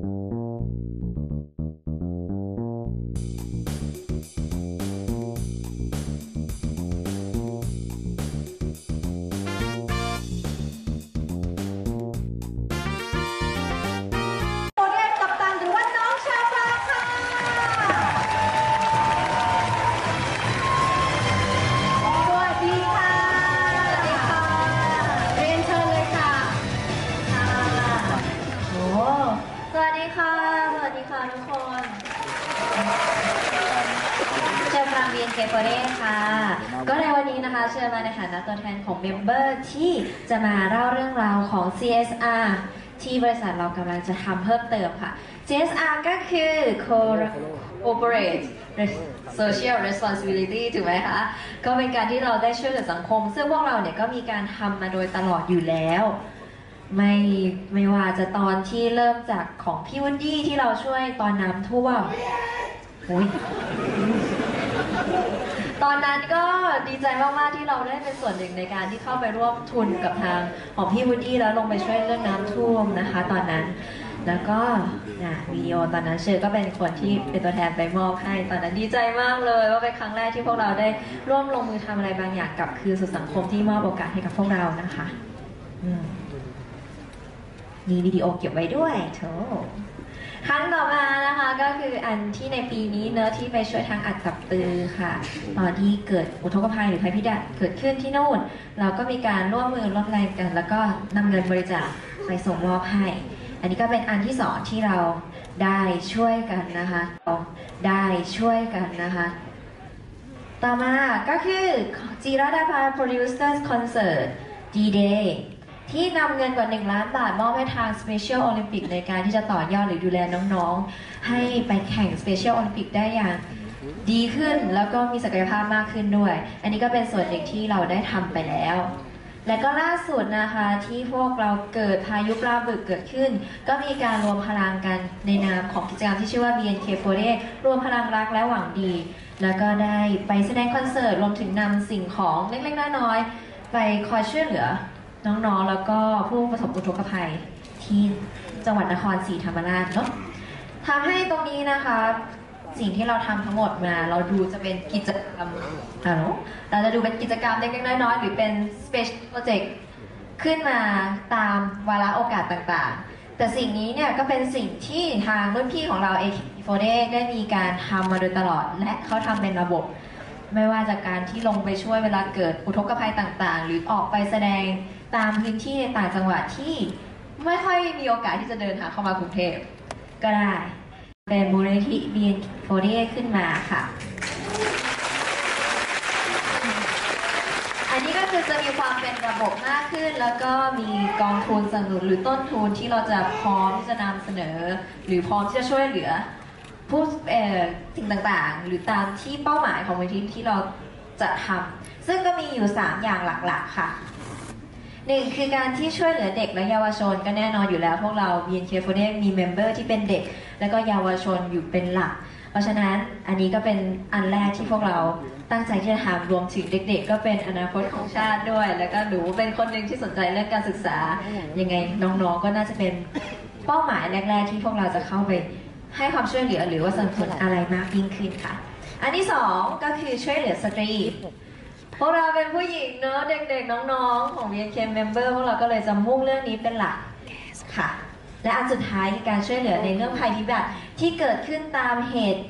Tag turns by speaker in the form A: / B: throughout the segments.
A: โทุกคนเชิญพลังเวียนเคเฟเร่ค่ะ ก็ในวันนี้นะคะเชิญมาในฐานะตัวแทนของเมมเบอร์ที่จะมาเล่าเรื่องราวของ CSR ที่บริษัทเรากำลังจะทำเพิ่มเติมค่ะ CSR ก็คือ Corporate Social Responsibility ถูกไหมคะ ก็เป็นการที่เราได้ช่วยเหลือสังคม ซึ่งพวกเราเนี่ยก็มีการทำมาโดยตลอดอยู่แล้ว ไม่ไม่ว่าจะตอนที่เริ่มจากของพี่วุฒิที่เราช่วยตอนน้ำท่วมโอ้ยตอนนั้นก็ดีใจมาก ๆ ที่เราได้เป็นส่วนหนึ่งในการที่เข้าไปร่วมทุนกับทางของพี่วูดดี้แล้วลงไปช่วยเรื่องน้ำท่วมนะคะ ตอนนั้น แล้วก็นะวิดีโอตอนนั้นเชอร์ก็เป็นคนที่เป็นตัวแทนไปมอบให้ ตอนนั้นดีใจมากเลย ว่าเป็นครั้งแรกที่พวกเราได้ร่วมลงมือทำอะไรบางอย่างกับคืนสู่สังคมที่มอบโอกาสให้กับพวกเรานะคะ อืม มีวิดีโอเก็บไว้ด้วยโถครั้งต่อมานะคะก็คืออันที่ในปีนี้เนอะที่ไปช่วยทางอัดกับตือค่ะตอนที่เกิดอุทกภัยหรือภัยพิบัติเกิดขึ้นที่นู่น เราก็มีการร่วมมือร่วมแรงกัน แล้วก็นำเงินบริจาคไปส่งมอบให้ อันนี้ก็เป็นอันที่สองที่เราได้ช่วยกันนะคะได้ช่วยกันนะคะต่อมาก็คือจีราดาภา Producers Concert D-Day ที่นำเงินกว่า 1 ล้านบาท มอบให้ทาง Special Olympic ในการที่จะต่อยอดหรือดูแลน้องๆ ให้ไปแข่ง Special Olympic ได้อย่างดีขึ้นแล้วก็มีศักยภาพมากขึ้นด้วย อันนี้ก็เป็นส่วนหนึ่งที่เราได้ทำไปแล้ว และก็ล่าสุดนะคะที่พวกเราเกิดพายุปลาบึกเกิดขึ้น ก็มีการรวมพลังกันในนามของกิจกรรมที่ชื่อว่า BNK48 รวมพลังรักและหวังดี แล้วก็ได้ไปแสดงคอนเสิร์ตรวมถึงนำสิ่งของเล็กๆน้อยๆไปคอยช่วยเหลือ น้องๆ แล้วก็ผู้ประสบอุทกภัยที่จังหวัดนครศรีธรรมราชเนาะทำให้ตรงนี้นะคะ สิ่งที่เราทำทั้งหมดมา เราดูจะเป็นกิจกรรมอะโนเราจะดูเป็นกิจกรรมเล็กๆน้อยๆหรือเป็น special project ขึ้นมาตามวาระโอกาสต่างๆ แต่สิ่งนี้เนี่ยก็เป็นสิ่งที่ทางรุ่นพี่ของเรา AK48 ได้มีการทำมาโดยตลอด และเขาทำเป็นระบบ ไม่ว่าจากการที่ลงไปช่วยเวลาเกิดอุทกภัยต่างๆ หรือออกไปแสดงตามพื้นที่ในต่างจังหวัดที่ไม่ค่อยมีโอกาสที่จะเดินทางเข้ามากรุงเทพก็ได้ เป็นมูลนิธิ BN48 ขึ้นมาค่ะ อันนี้ก็คือจะมีความเป็นระบบมากขึ้น แล้วก็มีกองทุนสนับสนุนหรือต้นทุนที่เราจะพร้อมที่จะนำเสนอ หรือพร้อมที่จะช่วยเหลือผู้เสิ่งต่างๆ หรือตามที่เป้าหมายของมูลนิธิที่เราจะทำซึ่งก็มีอยู่ 3 อย่างหลักๆค่ะหนึ่งคือการที่ช่วยเหลือเด็กและเยาวชนก็แน่นอนอยู่แล้ว พวกเรา BNK48 มีเมมเบอร์ที่เป็นเด็ก และก็เยาวชนอยู่เป็นหลัก เพราะฉะนั้นอันนี้ก็เป็นอันแรกที่พวกเราตั้งใจที่จะทำรวมถึงเด็กๆ ก็เป็นอนาคตของชาติด้วย แล้วก็หนูเป็นคนหนึ่งที่สนใจเรื่องการศึกษายังไงน้องๆก็น่าจะเป็นเป้าหมายแรก ๆ ที่พวกเราจะเข้าไป ให้ความช่วยเหลือหรือว่าสนับสนุนอะไรมากยิ่งขึ้นค่ะ อันที่สองก็คือช่วยเหลือสตรี พวกเราเป็นผู้หญิงเนอะเด็กๆ น้องๆ ของ BNK Member พวกเราก็เลยจะมุ่งเรื่องนี้เป็นหลักค่ะ และอันสุดท้ายคือการช่วยเหลือในเรื่องภัยพิบัติที่เกิดขึ้นตามเหตุ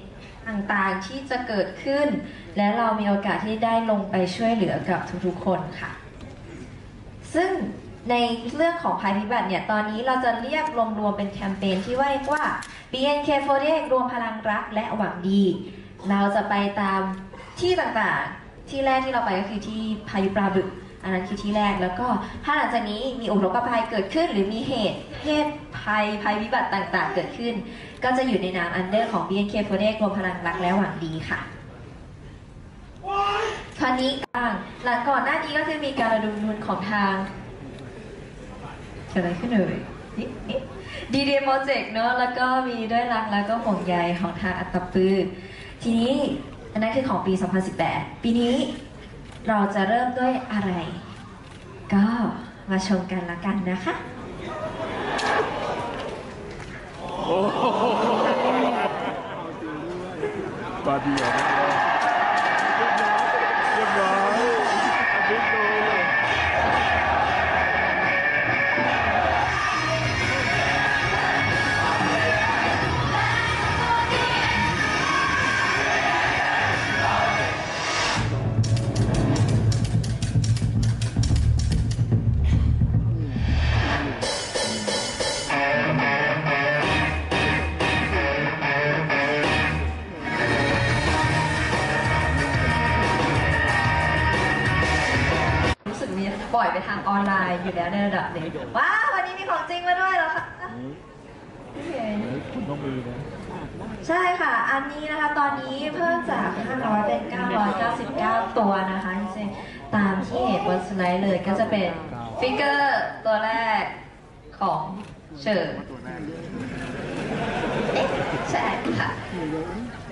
A: ต่างๆที่จะเกิดขึ้น และเรามีโอกาสที่ได้ลงไปช่วยเหลือกับทุกๆคนค่ะ ซึ่ง ในเรื่องของภัยพิบัติเนี่ยตอนนี้เราจะเรียกรวมๆเป็นแคมเปญที่ว่าว่า BNK48 รวมพลังรักและหวังดี เราจะไปตามที่ต่างๆ ที่แรกที่เราไปก็คือที่พายุปลาบึกอันนั้นคือที่แรกแล้วก็ถ้าหลังจากนี้มีอุทกภัยเกิดขึ้น หรือมีเหตุเหตุภัยภัยพิบัติต่างๆ เกิดขึ้น ก็จะอยู่ในนามอันเดอร์ของ BNK48 รวมพลังรักและหวังดีค่ะคราวนี้บ้างหลังก่อนหน้านี้ก็คือมีการระดมทุนของทาง อะไรขึ้นเอ่ยดีเดียโปรเจกต์เนาะแล้วก็มีด้วยรักแล้วก็ห่วงใยของทางอัตตปือ ทีนี้อันนั้นคือของปี 2018 ปีนี้เราจะเริ่มด้วยอะไร ก็มาชมกันละกันนะคะ
B: ปาดีอะ
A: มีปล่อยไปทางออนไลน์อยู่แล้วในระดับหนึ่งว้าววันนี้มีของจริงมาด้วยเหรอคะโอเค
B: คุณต้องมีนะ
A: ใช่ค่ะ อันนี้นะคะ ตอนนี้เพิ่มจาก 500 เป็น 999 ตัวนะคะจริงๆตามที่เห็นบนสไลด์เลยก็จะเป็นฟิกเกอร์ตัวแรกของเฉิร์เอ๊ะใช่ค่ะ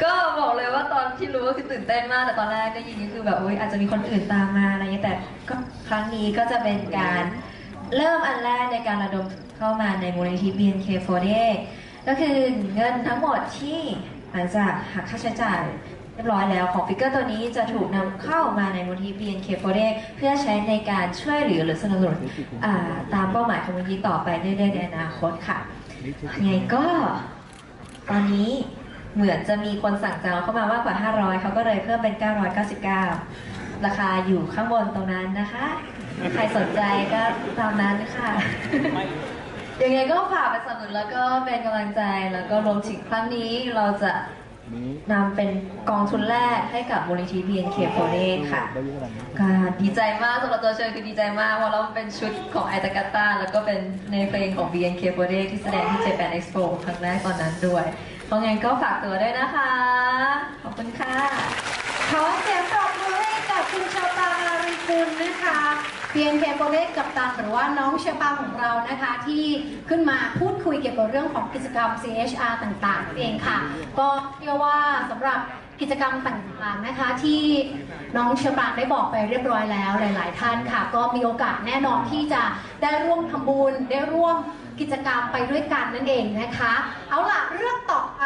A: ก็บอกเลยว่าตอนที่รู้ก็คือตื่นเต้นมากแต่ตอนแรกได้ยินก็คือแบบอุ้ยอาจจะมีคนอื่นตามมาอะไรอย่างเงี้ยแต่ก็ครั้งนี้ก็จะเป็นการเริ่มอันแรกในการระดมเข้ามาในมูลนิธิ BNK48 ก็คือเงินทั้งหมดที่หลังจากหักค่าใช้จ่ายเรียบร้อยแล้วของฟิกเกอร์ตัวนี้จะถูกนำเข้ามาในมูลนิธิ BNK48 เพื่อใช้ในการช่วยเหลือหรือสนับสนุนอ่าตามเป้าหมายของมูลนิธิต่อไปเรื่อยๆในอนาคตค่ะยังไงก็ตอนนี้ เหมือนจะมีคนสั่งจองเข้ามามากกว่า 500 เขาก็เลยเพิ่มเป็น 999 ราคาอยู่ข้างบนตรงนั้นนะคะ ใครสนใจก็ตามนั้นค่ะ ยังไงก็ฝากไปสนับสนุนแล้วก็เป็นกำลังใจแล้วก็รวมถึงครั้งนี้เราจะ
B: นำ
A: เป็นกองทุนแรกให้กับมูลนิธิ BNK48 ค่ะ
B: ได้เยอะขนาดนี้
A: ก็ดีใจมากสำหรับตัวเชยคือดีใจมากเพราะเราเป็นชุดของไอตากาตาแล้วก็เป็นในเพลงของ BNK48 ที่แสดงที่ Japan Expo ครั้งแรกตอนนั้นด้วย เพราะงั้นก็ฝากตัวด้วยนะคะ ขอบคุณค่ะ
C: ขอเสียงปรบมือให้กับคุณเชอปาอารีกุลนะคะเพียนเพียนโปรเล็กกับตันหรือว่าน้องเชปาของเรานะคะ ที่ขึ้นมาพูดคุยเกี่ยวกับเรื่องของกิจกรรม CHR ต่างๆนั่นเองค่ะ ก็เชื่อว่าสำหรับกิจกรรมต่างๆนะคะ ที่น้องเชปางได้บอกไปเรียบร้อยแล้วหลาย ๆ ท่านค่ะ ก็มีโอกาสแน่นอนที่จะได้ร่วมทำบุญได้ร่วม กิจกรรมไปด้วยกันนั่นเองนะคะ เอาล่ะเรื่องต่อไป